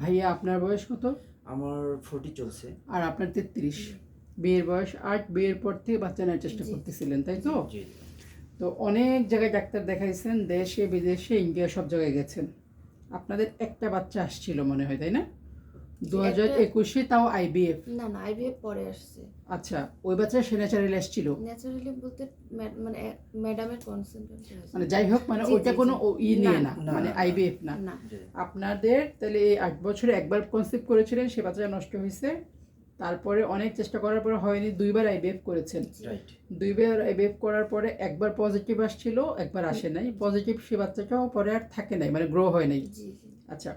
ভাইয়া আপনার বয়স কত? আমার ফোর্টি চলছে। আর আপনার তেত্রিশ। বিয়ের বয়স আট বিয়ের পর থেকে বাচ্চা নেওয়ার চেষ্টা করতেছিলেন তাই তো? তো অনেক জায়গায় ডাক্তার দেখাইছেন দেশে বিদেশে ইন্ডিয়া সব জায়গায় গেছেন। আপনাদের একটা বাচ্চা আসছিল মনে হয় তাই না? দু হাজার একুশে তাও আইবিএফ না না আইভিএফ পরে আসছে। আচ্ছা ওই বাচ্চা সে ন্যাচারালি আসছিল ন্যাচারালি বলতে মানে ম্যাডামের কনসেন্ট্রেট মানে যাই হোক মানে ওইটা কোনো ই নিয়ে না মানে আইবিএফ না। না। আপনাদের তাহলে এই আট বছরে একবার কনসেপ্ট করেছিলেন সে বাচ্চাটা নষ্ট হয়েছে। তারপরে অনেক চেষ্টা করার পরে হয়নি দুইবার আইবিএফ করেছেন। দুইবার আইবিএফ করার পরে একবার পজিটিভ আসছিল একবার আসে নাই। পজিটিভ সে বাচ্চাটাও পরে আর থাকে নাই মানে গ্রো হয় নাই। আচ্ছা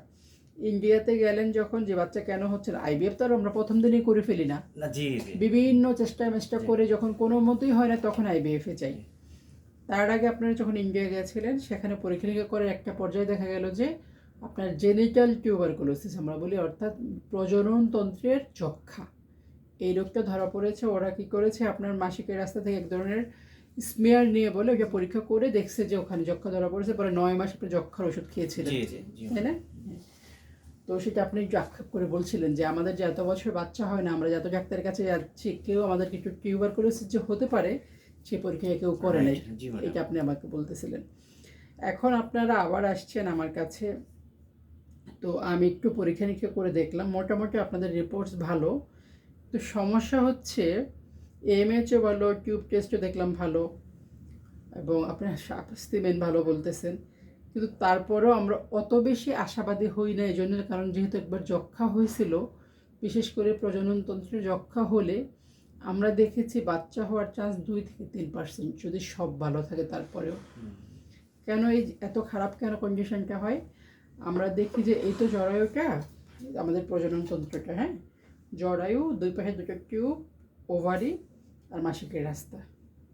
ইন্ডিয়াতে গেলেন যখন যে বাচ্চা কেন হচ্ছে না আইবিএফ তো আর আমরা প্রথম দিনই করে ফেলি না। জি বিভিন্ন চেষ্টা মেষ্টা করে যখন কোনো মতোই হয় না তখন আইবিএফ এ যাই। তার আগে আপনারা যখন ইন্ডিয়া গেছিলেন সেখানে পরীক্ষা নিরীক্ষা করে একটা পর্যায়ে দেখা গেল যে আপনার জেনিটাল টিউবার টিউবারকুলোসিস আমরা বলি অর্থাৎ প্রজনন তন্ত্রের যক্ষা। এই রোগটা ধরা পড়েছে ওরা কি করেছে আপনার মাসিকের রাস্তা থেকে এক ধরনের স্মেয়ার নিয়ে বলে ওটা পরীক্ষা করে দেখছে যে ওখানে যক্ষা ধরা পড়েছে পরে নয় মাস আপনি যক্ষার ওষুধ খেয়েছিলেন। তাই না? তো সেটা আপনি একটু আক্ষেপ করে বলছিলেন যে আমাদের যে এত বছর বাচ্চা হয় না আমরা যত ডাক্তারের কাছে যাচ্ছি কেউ আমাদের কিছু টিউবারকুলোসিস যে হতে পারে সে পরীক্ষা কেউ করে নাই। এটা আপনি আমাকে বলতেছিলেন। এখন আপনারা আবার আসছেন আমার কাছে। তো আমি একটু পরীক্ষা নিরীক্ষা করে দেখলাম মোটামুটি আপনাদের রিপোর্টস ভালো। তো সমস্যা হচ্ছে এমএচও ভালো টিউব টেস্টও দেখলাম ভালো। এবং আপনার স্তিমেন ভালো বলতেছেন। কিন্তু তারপরেও আমরা অত বেশি আশাবাদী হই না এই জন্য কারণ যেহেতু একবার যক্ষা হয়েছিল, বিশেষ করে প্রজননতন্ত্রে যক্ষা হলে আমরা দেখেছি বাচ্চা হওয়ার চান্স দুই থেকে তিন পার্সেন্ট যদি সব ভালো থাকে তারপরেও। কেন এই এত খারাপ কেন কন্ডিশনটা হয়? আমরা দেখি যে এই তো জরায়ুটা, আমাদের প্রজনন তন্ত্রটা হ্যাঁ? জরায়ু দুই পাশে দুটো টিউব ওভারি আর মাসিকের রাস্তা।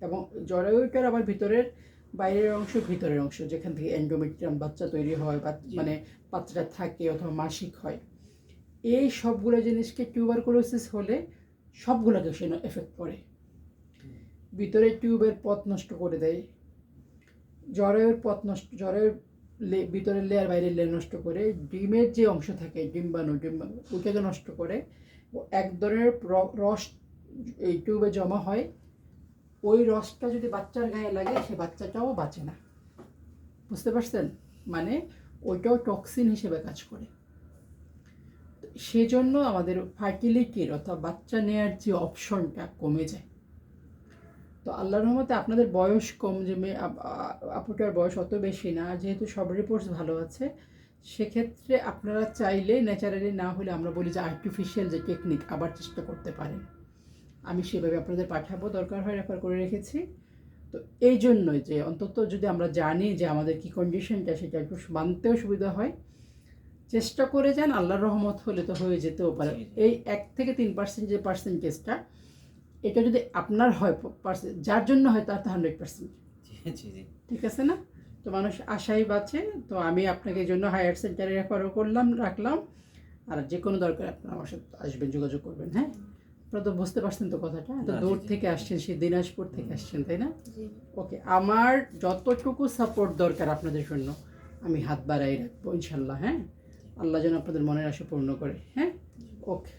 এবং জরায়ুটার আবার ভিতরের বাইরের অংশ ভিতরের অংশ যেখান থেকে এন্ডোমেট্রিয়াম বাচ্চা তৈরি হয় বা মানে বাচ্চাটা থাকে অথবা মাসিক হয় এই সবগুলো জিনিসকে টিউবারকুলোসিস হলে সবগুলোকে সে এফেক্ট করে ভিতরে টিউবের পথ নষ্ট করে দেয় জরায়ুর পথ নষ্ট লে ভিতরের লেয়ার বাইরের লেয়ার নষ্ট করে ডিমের যে অংশ থাকে ডিম্বাণু ডিম্বাণু ওটাকে নষ্ট করে এক ধরনের রস এই টিউবে জমা হয় ওই রসটা যদি বাচ্চার গায়ে লাগে, সে বাচ্চাটাও বাঁচে না। বুঝতে পারছেন? মানে ওইটাও টক্সিন হিসেবে কাজ করে। সেজন্য আমাদের ফার্টিলিটির অর্থাৎ বাচ্চা নেওয়ার যে অপশনটা কমে যায়। তো আল্লাহর রহমতে আপনাদের বয়স কম, যে মেয়ে আপ- আপুটার বয়স অত বেশি না, যেহেতু সব রিপোর্টস ভালো আছে, সেক্ষেত্রে আপনারা চাইলে ন্যাচারালি না হলে আমরা বলি যে আর্টিফিশিয়াল যে টেকনিক আবার চেষ্টা করতে পারেন। আমি সেভাবে আপনাদের পাঠাবো দরকার হয় রেফার করে রেখেছি। তো এই জন্যই যে অন্তত যদি আমরা জানি যে আমাদের কি কন্ডিশনটা সেটা একটু মানতেও সুবিধা হয় চেষ্টা করে যান আল্লাহর রহমত হলে তো হয়ে যেতেও পারে। এই এক থেকে তিন পার্সেন্ট যে পার্সেন্টেজটা এটা যদি আপনার হয় পার্সেন্ট যার জন্য হয় তার তো হান্ড্রেড পার্সেন্ট ঠিক আছে না? তো মানুষ আশাই বাঁচে তো আমি আপনাকে এই জন্য হায়ার সেন্টারে রেফারও করলাম রাখলাম। আর যে কোনো দরকার আপনার আমার সাথে আসবেন যোগাযোগ করবেন হ্যাঁ? আপনারা তো বুঝতে পারছেন তো কথাটা? এত দূর থেকে আসছেন সেই দিনাজপুর থেকে আসছেন তাই না? ওকে আমার যতটুকু সাপোর্ট দরকার আপনাদের জন্য আমি হাত বাড়াই রাখব ইনশাল্লাহ হ্যাঁ? আল্লাহ যেন আপনাদের মনের আশা পূর্ণ করে হ্যাঁ? ওকে।